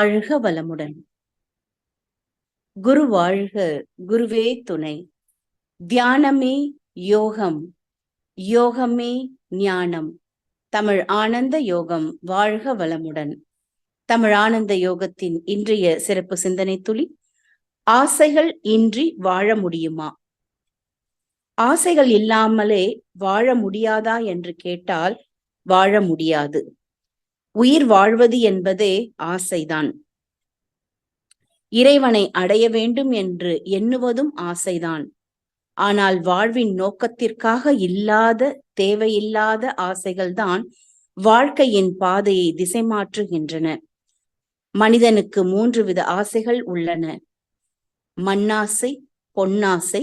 வாழ்க வளமுடன். குரு வாழ்க குருவே துணை. தியானமே யோகம் யோகமே ஞானம். தமிழ் ஆனந்த யோகம் வாழ்க வளமுடன். தமிழ் ஆனந்த யோகத்தின் இன்றைய சிறப்பு சிந்தனை துளி ஆசைகள் இன்றி வாழ முடியுமா? ஆசைகள் இல்லாமலே வாழ முடியாதா என்று கேட்டால் வாழ முடியாது. உயிர் வாழ்வது என்பதே ஆசைதான். இறைவனை அடைய வேண்டும் என்று எண்ணுவதும் ஆசைதான். ஆனால் வாழ்வின் நோக்கத்திற்காக இல்லாத தேவையில்லாத ஆசைகள்தான் வாழ்க்கையின் பாதையை திசை மாற்றுகின்றன மனிதனுக்கு மூன்று வித ஆசைகள் உள்ளன. மண்ணாசை பொன்னாசை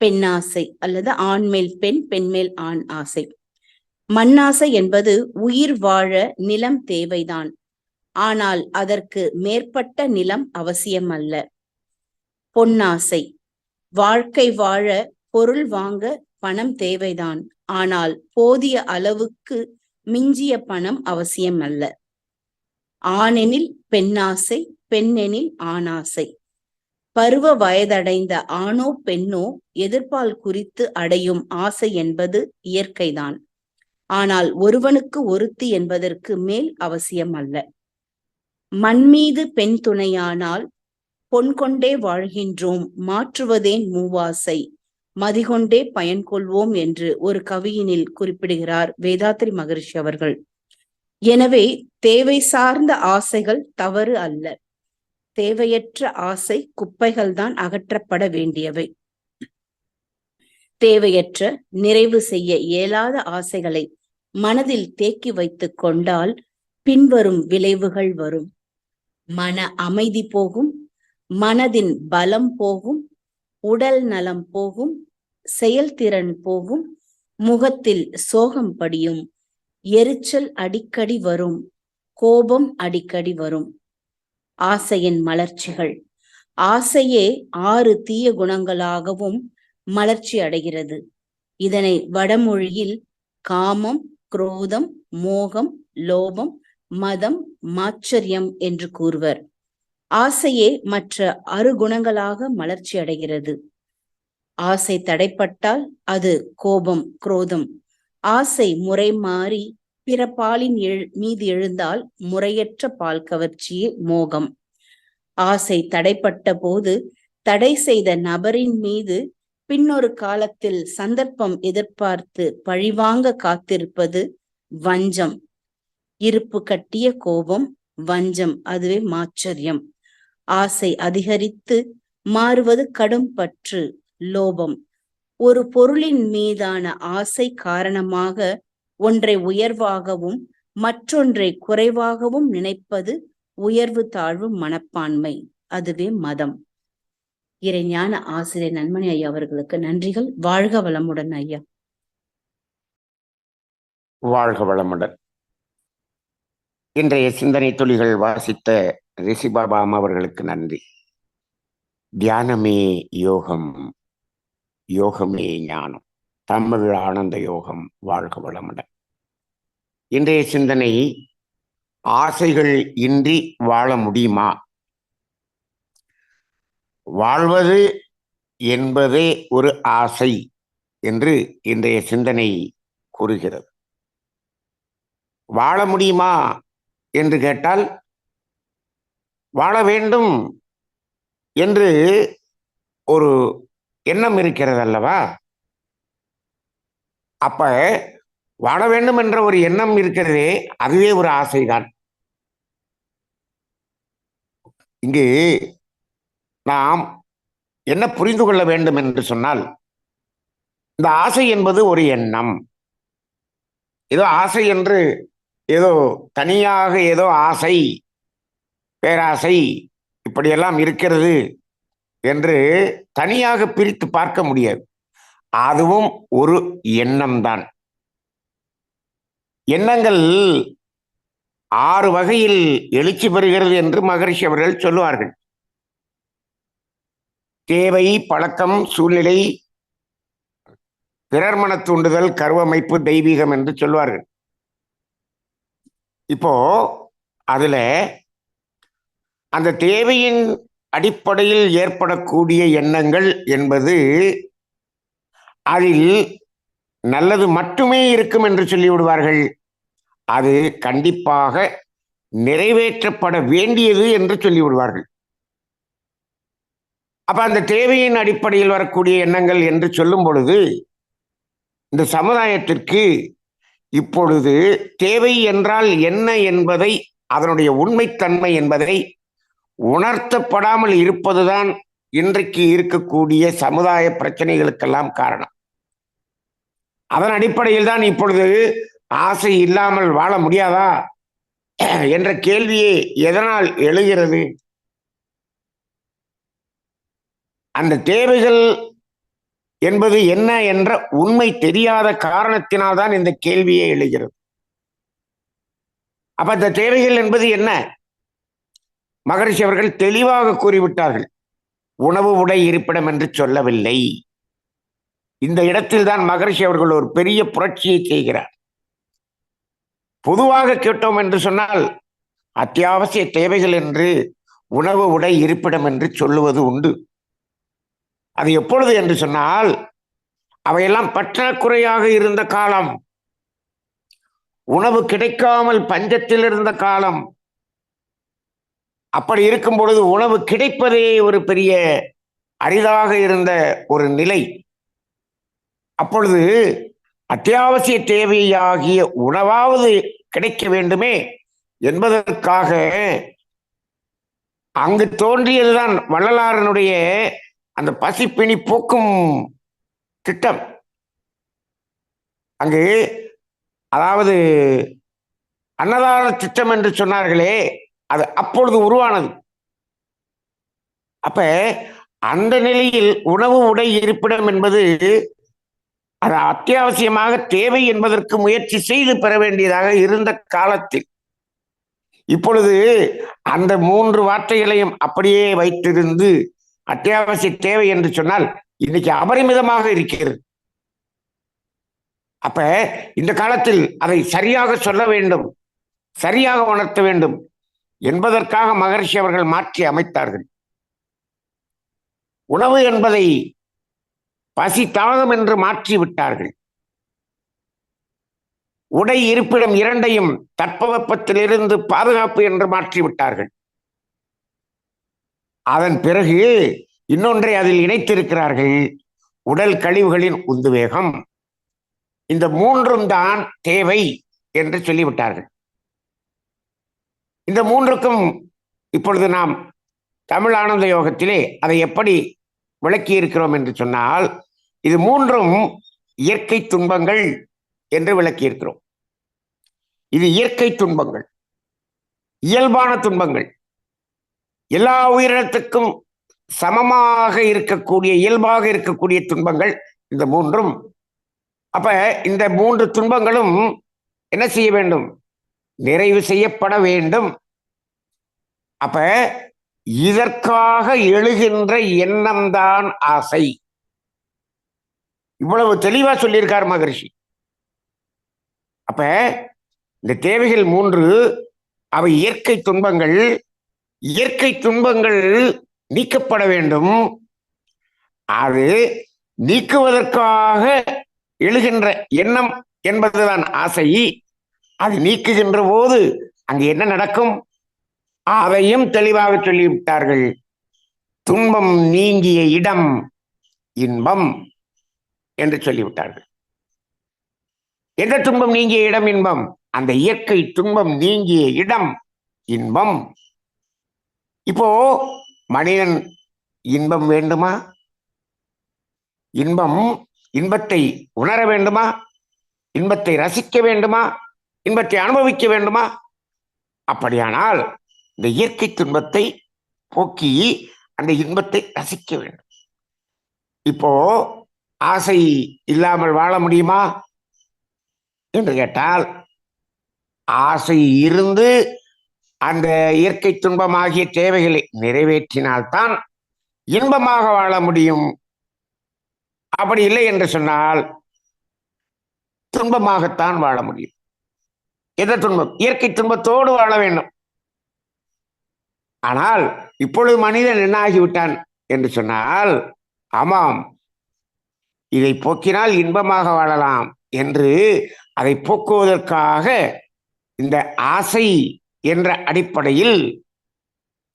பெண்ணாசை அல்லது ஆண்மேல் பெண் பெண்மேல் ஆண் ஆசை. மண்ணாசை என்பது உயிர் வாழ நிலம் தேவைதான். ஆனால் அதற்கு மேற்பட்ட நிலம் அவசியம் அல்ல பொன்னாசை. வாழ்க்கை வாழ பொருள் வாங்க பணம் தேவைதான். ஆனால் போதிய அளவுக்கு மிஞ்சிய பணம் அவசியம் அல்ல ஆணெனில் பெண்ணாசை பெண்ணெனில் ஆணாசை. பருவ வயதடைந்த ஆணோ பெண்ணோ எதிர்ப்பால் குறித்து அடையும் ஆசை என்பது இயற்கைதான். ஆனால் ஒருவனுக்கு ஒருத்தி என்பதற்கு மேல் அவசியம் அல்ல. மண்மீது பெண் துணையானால் பொன் கொண்டே வாழ்கின்றோம் மாற்றுவதேன் மூவாசை. மதிகொண்டே பயன் கொள்வோம் என்று ஒரு கவியினில் குறிப்பிடுகிறார் வேதாத்திரி மகரிஷி அவர்கள். எனவே தேவை சார்ந்த ஆசைகள் தவறு அல்ல. தேவையற்ற ஆசை குப்பைகள்தான் அகற்றப்பட வேண்டியவை. தேவையற்ற நிறைவு செய்ய இயலாத ஆசைகளை மனதில் தேக்கி வைத்துக் கொண்டால் பின்வரும் விளைவுகள் வரும். மன அமைதி போகும் மனதின் பலம் போகும் உடல் நலம் போகும் செயல்திறன் போகும் முகத்தில் சோகம் படியும் எரிச்சல் அடிக்கடி வரும் கோபம் அடிக்கடி வரும். ஆசையின் மலர்ச்சிகள். ஆசையே ஆறு தீய குணங்களாகவும் மலர்ச்சி அடைகிறது. இதனை வடமொழியில் காமம் குரோதம் மோகம் லோபம் மதம் மாச்சரியம் என்று கூறுவர். ஆசையே மற்ற அறுகுணங்களாக மலர்ச்சி அடைகிறது. ஆசை தடைப்பட்டால் அது கோபம் குரோதம். ஆசை முறை மாறி பிற பாலின் எழு மீது எழுந்தால் முறையற்ற பால் கவர்ச்சியே மோகம். ஆசை தடைப்பட்ட போது தடை செய்த நபரின் மீது பின்னொரு காலத்தில் சந்தர்ப்பம் எதிர்பார்த்து பழிவாங்க காத்திருப்பது வஞ்சம். இருப்பு கட்டிய கோபம் வஞ்சம் அதுவே மாச்சரியம். ஆசை அதிகரித்து மாறுவது கடும் பற்று லோபம். ஒரு பொருளின் மீதான ஆசை காரணமாக ஒன்றை உயர்வாகவும் மற்றொன்றை குறைவாகவும் நினைப்பது உயர்வு தாழ்வு மனப்பான்மை அதுவே மதம். இறைஞான ஆசிரியர் நன்மணி ஐயா அவர்களுக்கு நன்றிகள். வாழ்க வளமுடன் ஐயா. வாழ்க வளமுடன். இன்றைய சிந்தனை துளிகள் வாசித்த ரிஷிபாபாம் அவர்களுக்கு நன்றி. தியானமே யோகம் யோகமே ஞானம். தமிழ் ஆனந்த யோகம் வாழ்க வளமுடன். இன்றைய சிந்தனை ஆசைகள் இன்றி வாழ முடியுமா? வாழ்வது என்பதே ஒரு ஆசை என்று இன்றைய சிந்தனை கூறுகிறது. வாழ முடியுமா என்று கேட்டால் வாழ வேண்டும் என்று ஒரு எண்ணம் இருக்கிறது அல்லவா? அப்ப வாழ வேண்டும் என்ற ஒரு எண்ணம் இருக்கிறதே அதுவே ஒரு ஆசைதான். இங்கு நாம் என்ன புரிந்து கொள்ள வேண்டும் என்று சொன்னால் இந்த ஆசை என்பது ஒரு எண்ணம். ஏதோ ஆசை என்று ஏதோ தனியாக ஏதோ ஆசை பேராசை இப்படியெல்லாம் இருக்கிறது என்று தனியாக பிரித்து பார்க்க முடியாது. அதுவும் ஒரு எண்ணம்தான். எண்ணங்கள் ஆறு வகையில் எழுச்சி பெறுகிறது என்று மகரிஷி அவர்கள் சொல்லுவார்கள். தேவை பழக்கம் சூழ்நிலை பிறர் மன தூண்டுதல் கருவமைப்பு தெய்வீகம் என்று சொல்வார்கள். இப்போ அதுல அந்த தேவையின் அடிப்படையில் ஏற்படக்கூடிய எண்ணங்கள் என்பது அதில் நல்லது மட்டுமே இருக்கும் என்று சொல்லிவிடுவார்கள். அது கண்டிப்பாக நிறைவேற்றப்பட வேண்டியது என்று சொல்லிவிடுவார்கள். அப்ப அந்த தேவையின் அடிப்படையில் வரக்கூடிய எண்ணங்கள் என்று சொல்லும் பொழுது இந்த சமுதாயத்திற்கு இப்பொழுது தேவை என்றால் என்ன என்பதை அதனுடைய உண்மைத்தன்மை என்பதை உணர்த்தப்படாமல் இருப்பதுதான் இன்றைக்கு இருக்கக்கூடிய சமுதாய பிரச்சனைகளுக்கெல்லாம் காரணம். அதன் அடிப்படையில் தான் இப்பொழுது ஆசை இல்லாமல் வாழ முடியாதா? என்ற கேள்வியே எதனால் எழுகிறது? அந்த தேவைகள் என்பது என்ன என்ற உண்மை தெரியாத காரணத்தினால்தான் இந்த கேள்வியே எழுகிறது. அப்ப அந்த தேவைகள் என்பது என்ன? மகரிஷி அவர்கள் தெளிவாக கூறிவிட்டார்கள். உணவு உடை இருப்பிடம் என்று சொல்லவில்லை. இந்த இடத்தில் தான் மகரிஷி அவர்கள் ஒரு பெரிய புரட்சியை செய்கிறார். பொதுவாக கேட்டோம் என்று சொன்னால் அத்தியாவசிய தேவைகள் என்று உணவு உடை இருப்பிடம் என்று சொல்லுவது உண்டு. அது எப்பொழுது என்று சொன்னால் அவையெல்லாம் பற்றாக்குறையாக இருந்த காலம். உணவு கிடைக்காமல் பஞ்சத்தில் இருந்த காலம். அப்படி இருக்கும் பொழுது உணவு கிடைப்பதே ஒரு பெரிய அரிதாக இருந்த ஒரு நிலை. அப்பொழுது அத்தியாவசிய தேவையாகிய உணவாவது கிடைக்க வேண்டுமே என்பதற்காக அங்கு தோன்றியதுதான் வள்ளலாரனுடைய அந்த பசிப்பிணி போக்கும் திட்டம். அங்கு அதாவது அன்னதான திட்டம் என்று சொன்னார்களே அது அப்பொழுது உருவானது. அப்ப அந்த நிலையில் உணவு உடை இருப்பிடம் என்பது அது அத்தியாவசியமாக தேவை என்பதற்கு முயற்சி செய்து பெற வேண்டியதாக இருந்த காலத்தில். இப்பொழுது அந்த மூன்று வார்த்தைகளையும் அப்படியே வைத்திருந்து அத்தியாவசிய தேவை என்று சொன்னால் இன்னைக்கு அபரிமிதமாக இருக்கிறது. அப்ப இந்த காலத்தில் அதை சரியாக சொல்ல வேண்டும். சரியாக உணர்த்த வேண்டும். என்பதற்காக மகர்ஷி அவர்கள் மாற்றி அமைத்தார்கள். உணவு என்பதை பசி தாகம் என்று மாற்றி விட்டார்கள். உடை இருப்பிடம் இரண்டையும் தட்பவெப்பத்திலிருந்து பாதுகாப்பு என்று மாற்றி விட்டார்கள். அதன் பிறகு இன்னொன்றை அதில் இணைத்திருக்கிறார்கள். உடல் கழிவுகளின் உந்துவேகம். இந்த மூன்றும் தான் தேவை என்று சொல்லிவிட்டார்கள். இந்த மூன்றுக்கும் இப்பொழுது நாம் தமிழ் ஆனந்த யோகத்திலே அதை எப்படி விளக்கி இருக்கிறோம் என்று சொன்னால் இது மூன்றும் இயற்கை துன்பங்கள் என்று விளக்கியிருக்கிறோம். இது இயற்கை துன்பங்கள் இயல்பான துன்பங்கள். எல்லா உயிரினத்துக்கும் சமமாக இருக்கக்கூடிய இயல்பாக இருக்கக்கூடிய துன்பங்கள் இந்த மூன்றும். அப்ப இந்த மூன்று துன்பங்களும் என்ன செய்ய வேண்டும்? நிறைவு செய்யப்பட வேண்டும். அப்ப இதற்காக எழுகின்ற எண்ணம்தான் ஆசை. இவ்வளவு தெளிவா சொல்லியிருக்கார் மகரிஷி. அப்ப இந்த தேவைகள் மூன்று அவை இயற்கை துன்பங்கள் இயற்கை துன்பங்கள் நீக்கப்பட வேண்டும். அது நீக்குவதற்காக எழுகின்ற எண்ணம் என்பதுதான் ஆசை. அது நீக்குகின்ற போது அங்கு என்ன நடக்கும்? அதையும் தெளிவாக சொல்லிவிட்டார்கள். துன்பம் நீங்கிய இடம் இன்பம் என்று சொல்லிவிட்டார்கள். எந்த துன்பம் நீங்கிய இடம் இன்பம்? அந்த இயற்கை துன்பம் நீங்கிய இடம் இன்பம். இப்போ மனிதன் இன்பம் வேண்டுமா? இன்பம் இன்பத்தை உணர வேண்டுமா? இன்பத்தை ரசிக்க வேண்டுமா? இன்பத்தை அனுபவிக்க வேண்டுமா? அப்படியானால் இந்த இயற்கை துன்பத்தை போக்கி அந்த இன்பத்தை ரசிக்க வேண்டும். இப்போ ஆசை இல்லாமல் வாழ முடியுமா? என்று கேட்டால் ஆசை இருந்து அந்த இயற்கை துன்பமாகிய தேவைகளை நிறைவேற்றினால்தான் இன்பமாக வாழ முடியும். அப்படி இல்லை என்று சொன்னால் துன்பமாகத்தான் வாழ முடியும். எந்த துன்பம்? இயற்கை துன்பத்தோடு வாழ வேண்டும். ஆனால் இப்பொழுது மனிதன் என்ன ஆகிவிட்டான் என்று சொன்னால் ஆமாம் இதை போக்கினால் இன்பமாக வாழலாம் என்று அதை போக்குவதற்காக இந்த ஆசை என்ற அடிப்படையில்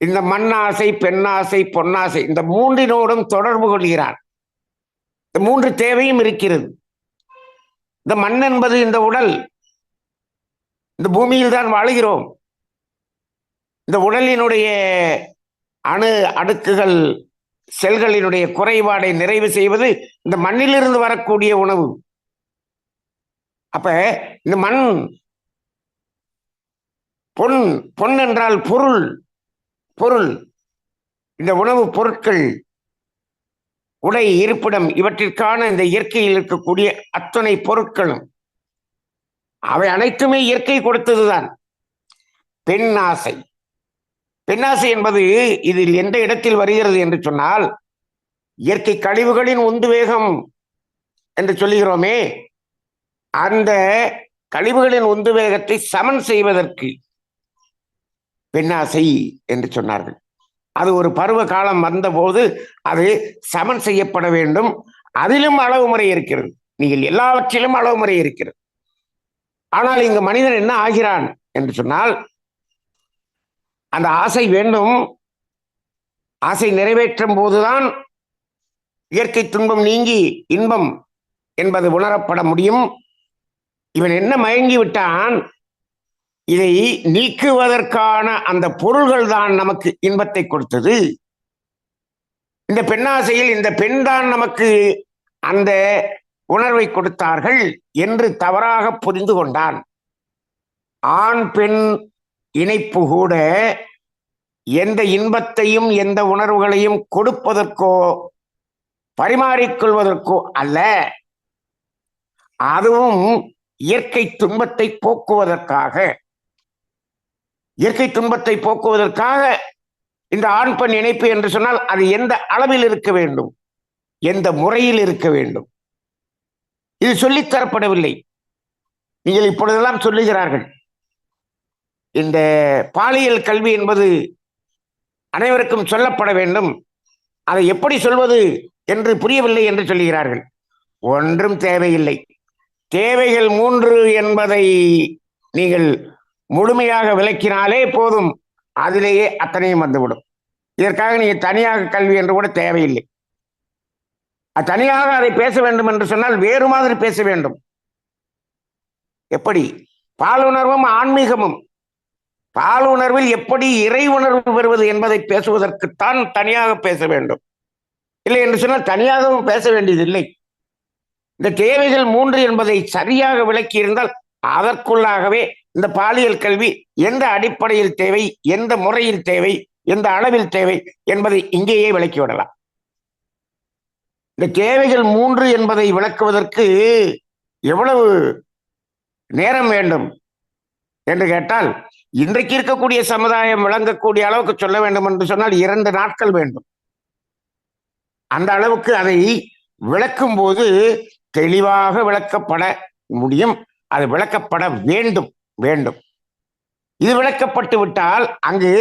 இந்த மண்ணாசை பெண்ணாசை பொன்னாசை இந்த மூன்றினோடும் தொடர்பு கொள்கிறான் இந்த மூன்று தேவையும் இருக்கிறது. இந்த மண் என்பது இந்த உடல். இந்த பூமியில் தான் வாழுகிறோம். இந்த உடலினுடைய அணு அடுக்குகள் செல்களினுடைய குறைபாடை நிறைவு செய்வது இந்த மண்ணிலிருந்து வரக்கூடிய உணவு. அப்ப இந்த மண் பொன் பொன் என்றால் பொருள் பொருள். இந்த உணவுப் பொருட்கள் உடை இருப்பிடம் இவற்றிற்கான இந்த இயற்கையில் இருக்கக்கூடிய அத்தனை பொருட்களும் அவை அனைத்துமே இயற்கை கொடுத்ததுதான். பெண் ஆசை பெண்ணாசை என்பது இதில் எந்த இடத்தில் வருகிறது என்று சொன்னால் இயற்கை கழிவுகளின் உந்து வேகம் என்று சொல்லுகிறோமே அந்த கழிவுகளின் உந்து வேகத்தை சமன் செய்வதற்கு பெண்ணாசை என்று சொன்னார்கள். அது ஒரு பருவ காலம் வந்தபோது அது சமன் செய்யப்பட வேண்டும். அதிலும் அளவு முறை இருக்கிறது. நீங்கள் எல்லாவற்றிலும் அளவு முறை இருக்கிறது. ஆனால் இங்கு மனிதன் என்ன ஆகிறான் என்று சொன்னால் அந்த ஆசை வேண்டும். ஆசை நிறைவேற்றும் போதுதான் இயற்கை துன்பம் நீங்கி இன்பம் என்பது உணரப்பட முடியும். இவன் என்ன மயங்கி விட்டான்? இதை நீக்குவதற்கான அந்த பொருள்கள் தான் நமக்கு இன்பத்தை கொடுத்தது. இந்த பெண்ணாசையில் இந்த பெண் தான் நமக்கு அந்த உணர்வை கொடுத்தார்கள் என்று தவறாக புரிந்து கொண்டான். ஆண் பெண் இணைப்பு கூட எந்த இன்பத்தையும் எந்த உணர்வுகளையும் கொடுப்பதற்கோ பரிமாறிக்கொள்வதற்கோ அல்ல. அதுவும் இயற்கை துன்பத்தை போக்குவதற்காக. இயற்கை துன்பத்தை போக்குவதற்காக இந்த ஆண் பெண் இணைப்பு என்று சொன்னால் அது எந்த அளவில் இருக்க வேண்டும்? எந்த முறையில் இருக்க வேண்டும்? இது சொல்லித் தரப்படவில்லை. நீங்கள் இப்பொழுதெல்லாம் சொல்லுகிறார்கள். இந்த பாலியல் கல்வி என்பது அனைவருக்கும் சொல்லப்பட வேண்டும். அதை எப்படி சொல்வது என்று புரியவில்லை என்று சொல்லுகிறார்கள். ஒன்றும் தேவையில்லை. தேவைகள் மூன்று என்பதை நீங்கள் முழுமையாக விளக்கினாலே போதும். அதிலேயே அத்தனையும் வந்துவிடும். இதற்காக நீங்க தனியாக கல்வி என்று கூட தேவையில்லை. தனியாக அதை பேச வேண்டும் என்று சொன்னால் வேறு மாதிரி பேச வேண்டும். எப்படி? பாலுணர்வும் ஆன்மீகமும். பாலுணர்வில் எப்படி இறை உணர்வு பெறுவது என்பதை பேசுவதற்குத்தான் தனியாக பேச வேண்டும். இல்லை என்று சொன்னால் தனியாகவும் பேச வேண்டியதில்லை. இந்த தேவைகள் மூன்று என்பதை சரியாக விளக்கி இருந்தால் அதற்குள்ளாகவே இந்த பாலியல் கல்வி எந்த அடிப்படையில் தேவை எந்த முறையில் தேவை எந்த அளவில் தேவை என்பதை இங்கேயே விளக்கிவிடலாம் இந்த தேவைகள் மூன்று என்பதை விளக்குவதற்கு எவ்வளவு நேரம் வேண்டும் என்று கேட்டால் இன்றைக்கு இருக்கக்கூடிய சமுதாயம் விளங்கக்கூடிய அளவுக்கு சொல்ல வேண்டும் என்று சொன்னால் இரண்டு நாட்கள் வேண்டும். அந்த அளவுக்கு அதை விளக்கும் போது தெளிவாக விளக்கப்பட முடியும். அது விளக்கப்பட வேண்டும் வேண்டும். இது விளக்கப்பட்டு விட்டால் அங்கு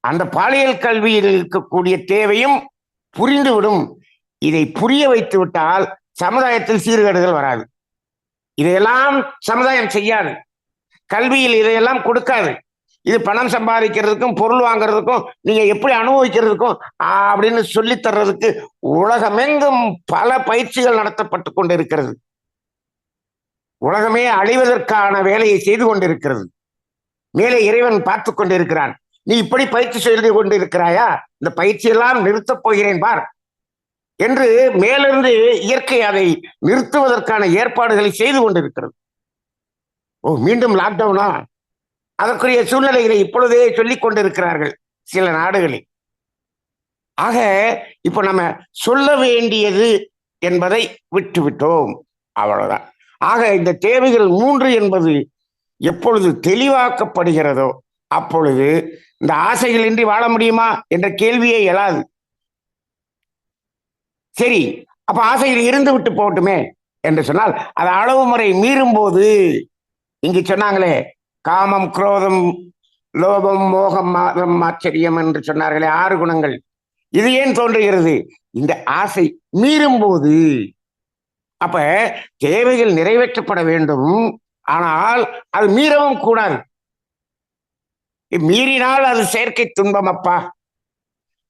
அந்த பாலியல் கல்வியில் இருக்கக்கூடிய தேவையும் புரிந்துவிடும். இதை புரிய வைத்து விட்டால் சமுதாயத்தில் சீர்கேடுகள் வராது. இதையெல்லாம் சமுதாயம் செய்யாது. கல்வியில் இதையெல்லாம் கொடுக்காது. இது பணம் சம்பாதிக்கிறதுக்கும் பொருள் வாங்குறதுக்கும் நீங்க எப்படி அனுபவிக்கிறதுக்கும் அப்படின்னு சொல்லித் தர்றதுக்கு உலகமெங்கும் பல பயிற்சிகள் நடத்தப்பட்டு கொண்டு இருக்கிறது உலகமே அழிவதற்கான வேலையை செய்து கொண்டிருக்கிறது. மேலே இறைவன் பார்த்து கொண்டிருக்கிறான். நீ இப்படி பயிற்சி செய்து கொண்டிருக்கிறாயா? இந்த பயிற்சியெல்லாம் நிறுத்தப் போகிறேன் பார் என்று மேலிருந்து இயற்கை அதை நிறுத்துவதற்கான ஏற்பாடுகளை செய்து கொண்டிருக்கிறது. ஓ மீண்டும் லாக்டவுனா அதற்குரிய சூழ்நிலைகளை இப்பொழுதே சொல்லிக் கொண்டிருக்கிறார்கள் சில நாடுகளில். ஆக இப்ப நம்ம சொல்ல வேண்டியது என்பதை விட்டுவிட்டோம். அவ்வளவுதான். ஆக இந்த தேவைகள் மூன்று என்பது எப்பொழுது தெளிவாக்கப்படுகிறதோ அப்பொழுது இந்த ஆசைகளின்றி வாழ முடியுமா என்ற கேள்வியே எழாது. சரி அப்ப ஆசைகள் இருந்து விட்டு போகட்டுமே என்று சொன்னால் அது அளவு முறை மீறும் போது இங்கு சொன்னாங்களே காமம் குரோதம் லோபம் மோகம் மாதம் ஆச்சரியம் என்று சொன்னார்களே ஆறு குணங்கள். இது ஏன் தோன்றுகிறது? இந்த ஆசை மீறும் போது அப்ப தேவைகள் நிறைவேற்றப்பட வேண்டும். ஆனால் அது மீறவும் கூடாது. மீறினால் அது செயற்கை துன்பம் அப்பா.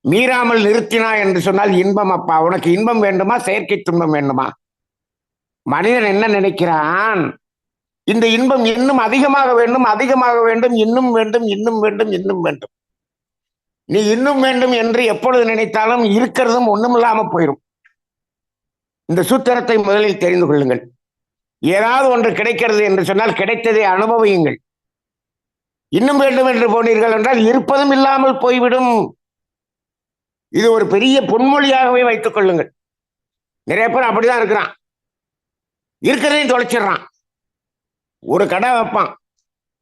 மீறாமல் நிறுத்தினா என்று சொன்னால் இன்பம் அப்பா. உனக்கு இன்பம் வேண்டுமா? செயற்கை துன்பம் வேண்டுமா? மனிதன் என்ன நினைக்கிறான்? இந்த இன்பம் இன்னும் அதிகமாக வேண்டும் அதிகமாக வேண்டும் இன்னும் வேண்டும் இன்னும் வேண்டும் இன்னும் வேண்டும். நீ இன்னும் வேண்டும் என்று எப்பொழுது நினைத்தாலும் இருக்கிறதும் ஒண்ணும் இல்லாம போயிடும் இந்த சூத்திரத்தை முதலில் தெரிந்து கொள்ளுங்கள். ஏதாவது ஒன்று கிடைக்கிறது என்று சொன்னால் கிடைத்ததை அனுபவியுங்கள். இன்னும் வேண்டும் என்று போனீர்கள் என்றால் இருப்பதும் இல்லாமல் போய்விடும். இது ஒரு பெரிய பொன்மொழியாகவே வைத்துக் கொள்ளுங்கள். நிறைய பேர் அப்படிதான் இருக்கிறான். இருக்கிறதையும் தொலைச்சிடுறான். ஒரு கடை வைப்பான்.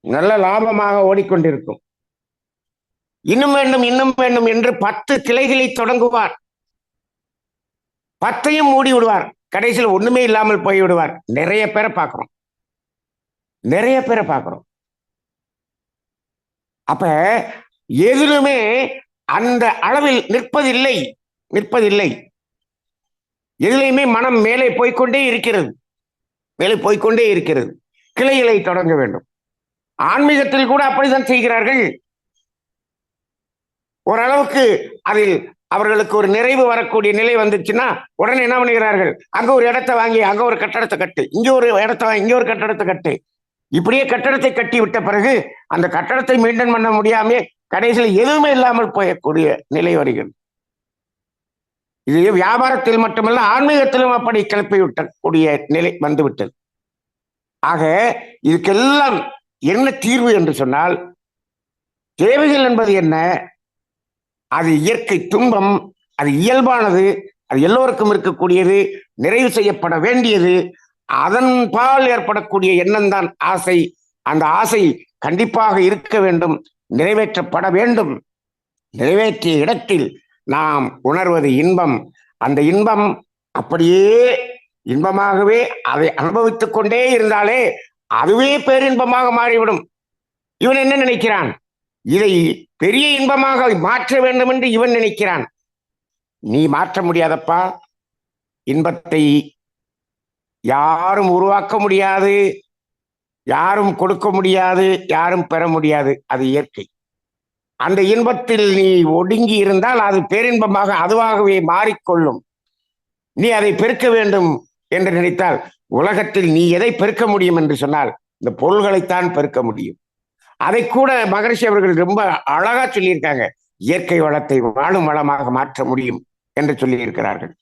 நல்ல லாபமாக ஓடிக்கொண்டிருக்கும். இன்னும் வேண்டும் இன்னும் வேண்டும் என்று பத்து கிளைகளை தொடங்குவார். பத்தையும் மூடி விடுவார். கடைசியில் ஒண்ணுமே இல்லாமல் போய் விடுவார். நிறைய பேரை பார்க்கிறோம். நிறைய பேரை பார்க்கிறோம். அப்ப எதிலுமே அந்த அளவில் நிற்பதில்லை. நிற்பதில்லை. எதிலையுமே மனம் மேலே போய்க்கொண்டே இருக்கிறது. மேலே போய்கொண்டே இருக்கிறது. கிளைகளை தொடங்க வேண்டும். ஆன்மீகத்தில் கூட அப்படித்தான் செய்கிறார்கள். ஓரளவுக்கு அதில் அவர்களுக்கு ஒரு நிறைவு வரக்கூடிய நிலை வந்துச்சுன்னா உடனே என்ன பண்ணுகிறார்கள் அங்க ஒரு இடத்தை வாங்கி அங்க ஒரு கட்டடத்தை கட்டு. இங்க ஒரு இடத்த வாங்கி இங்க ஒரு கட்டடத்தை கட்டு. இப்படியே கட்டடத்தை கட்டி விட்ட பிறகு அந்த கட்டடத்தை மெயின்டைன் பண்ண முடியாமே கடைசியில் எதுவுமே இல்லாமல் போயக்கூடிய நிலை வருகிறது. இது வியாபாரத்தில் மட்டுமல்ல ஆன்மீகத்திலும் அப்படி கிளப்பி விட்டக்கூடிய நிலை வந்துவிட்டது. ஆக இதுக்கெல்லாம் என்ன தீர்வு என்று சொன்னால் தேவைகள் என்பது என்ன? அது இயற்கை துன்பம் அது இயல்பானது அது எல்லோருக்கும் இருக்கக்கூடியது நிறைவு செய்யப்பட வேண்டியது அதன் பால் ஏற்படக்கூடிய எண்ணம் தான் ஆசை. அந்த ஆசை கண்டிப்பாக இருக்க வேண்டும் நிறைவேற்றப்பட வேண்டும். நிறைவேற்றிய இடத்தில் நாம் உணர்வது இன்பம். அந்த இன்பம் அப்படியே இன்பமாகவே அதை அனுபவித்துக் கொண்டே இருந்தாலே அதுவே பேரின்பமாக மாறிவிடும். இவன் என்ன நினைக்கிறான்? இதை பெரிய இன்பமாக மாற்ற வேண்டும் என்று இவன் நினைக்கிறான். நீ மாற்ற முடியாதப்பா. இன்பத்தை யாரும் உருவாக்க முடியாது. யாரும் கொடுக்க முடியாது. யாரும் பெற முடியாது. அது இயற்கை. அந்த இன்பத்தில் நீ ஒடுங்கி இருந்தால் அது பேரின்பமாக அதுவாகவே மாறிக்கொள்ளும். நீ அதை பெருக்க வேண்டும் என்று நினைத்தால் உலகத்தில் நீ எதை பெருக்க முடியும் என்று சொன்னால் இந்த பொருள்களைத்தான் பெருக்க முடியும். அதை கூட மகரிஷி அவர்கள் ரொம்ப அழகா சொல்லியிருக்காங்க. இயற்கை வளத்தை வாழும் வளமாக மாற்ற முடியும் என்று சொல்லியிருக்கிறார்கள்.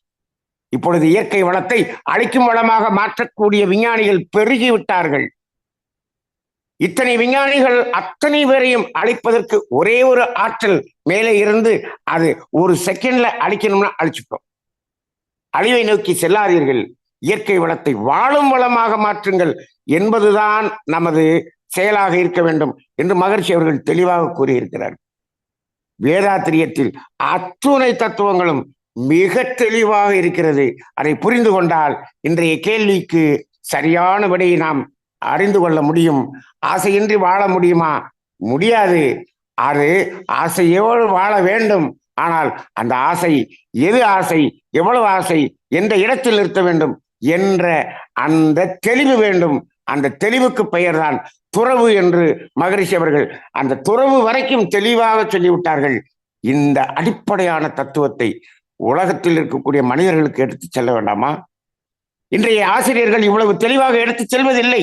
இப்பொழுது இயற்கை வளத்தை அழிக்கும் வளமாக மாற்றக்கூடிய விஞ்ஞானிகள் பெருகி விட்டார்கள். இத்தனை விஞ்ஞானிகள் அத்தனை பேரையும் அழிப்பதற்கு ஒரே ஒரு ஆற்றல் மேலே இருந்து அது ஒரு செகண்ட்ல அழிக்கணும்னா அழிச்சுப்போம். அழிவை நோக்கி செல்லாதீர்கள். இயற்கை வளத்தை வாழும் வளமாக மாற்றுங்கள் என்பதுதான் நமது செயலாக இருக்க வேண்டும் என்று மகர்ஷி அவர்கள் தெளிவாக கூறியிருக்கிறார். வேதாத்திரியத்தில் அத்துணை தத்துவங்களும் மிக தெளிவாக இருக்கிறது. அதை புரிந்து கொண்டால் இன்றைய கேள்விக்கு சரியான விடையை நாம் அறிந்து கொள்ள முடியும். ஆசையின்றி வாழ முடியுமா? முடியாது. அது ஆசையோடு வாழ வேண்டும். ஆனால் அந்த ஆசை எது ஆசை எவ்வளவு ஆசை எந்த இடத்தில் நிறுத்த வேண்டும் என்ற அந்த தெளிவு வேண்டும். அந்த தெளிவுக்கு பெயர்தான் துறவு என்று மகரிஷி அவர்கள் அந்த துறவு வரைக்கும் தெளிவாக சொல்லிவிட்டார்கள். இந்த அடிப்படையான தத்துவத்தை உலகத்தில் இருக்கக்கூடிய மனிதர்களுக்கு எடுத்து செல்ல வேண்டாமா? இன்றைய ஆசிரியர்கள் இவ்வளவு தெளிவாக எடுத்து செல்வதில்லை.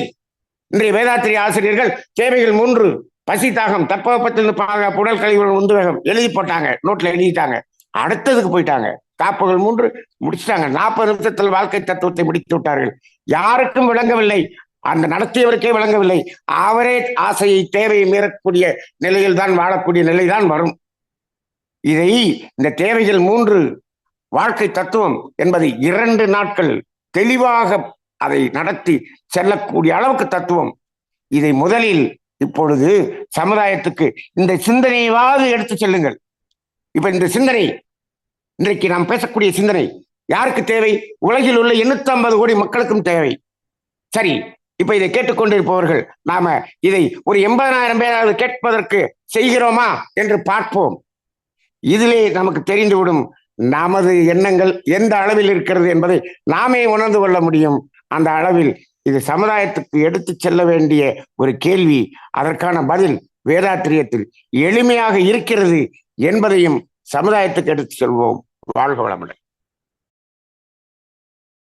இன்றைய வேதாத்திரி ஆசிரியர்கள் தேவைகள் மூன்று பசி தாகம் தட்பவெப்பத்திலிருந்து பாதுகாப்பு உடல் கழிவுகள் உந்துவேகம் எழுதி போட்டாங்க நோட்டில் எழுதிட்டாங்க. அடுத்ததுக்கு போயிட்டாங்க. காப்புகள் மூன்று முடிச்சிட்டாங்க. நாற்பது நிமிஷத்தில் வாழ்க்கை தத்துவத்தை முடித்து விட்டார்கள். யாருக்கும் விளங்கவில்லை. அந்த நடத்தியவருக்கே விளங்கவில்லை. அவரே ஆசையை தேவையை மீறக்கூடிய நிலையில் தான் வாழக்கூடிய நிலைதான் வரும். இதை இந்த தேவைகள் மூன்று வாழ்க்கை தத்துவம் என்பது இரண்டு நாட்கள் தெளிவாக அதை நடத்தி செல்லக்கூடிய அளவுக்கு தத்துவம். இதை முதலில் இப்பொழுது சமுதாயத்துக்கு இந்த சிந்தனையாவது எடுத்து செல்லுங்கள். இப்ப இந்த சிந்தனை இன்றைக்கு நாம் பேசக்கூடிய சிந்தனை யாருக்கு தேவை? உலகில் உள்ள எண்ணூத்தி ஐம்பது கோடி மக்களுக்கும் தேவை. சரி இப்ப இதை கேட்டுக்கொண்டிருப்பவர்கள் நாம இதை ஒரு எண்பதனாயிரம் பேராவது கேட்பதற்கு செய்கிறோமா என்று பார்ப்போம். இதிலே நமக்கு தெரிந்துவிடும் நமது எண்ணங்கள் எந்த அளவில் இருக்கிறது என்பதை நாமே உணர்ந்து கொள்ள முடியும். அந்த அளவில் இது சமுதாயத்துக்கு எடுத்து செல்ல வேண்டிய ஒரு கேள்வி. அதற்கான பதில் வேதாத்திரியத்தில் எளிமையாக இருக்கிறது என்பதையும் சமுதாயத்துக்கு எடுத்து செல்வோம். வாழ்க வளமுடன்.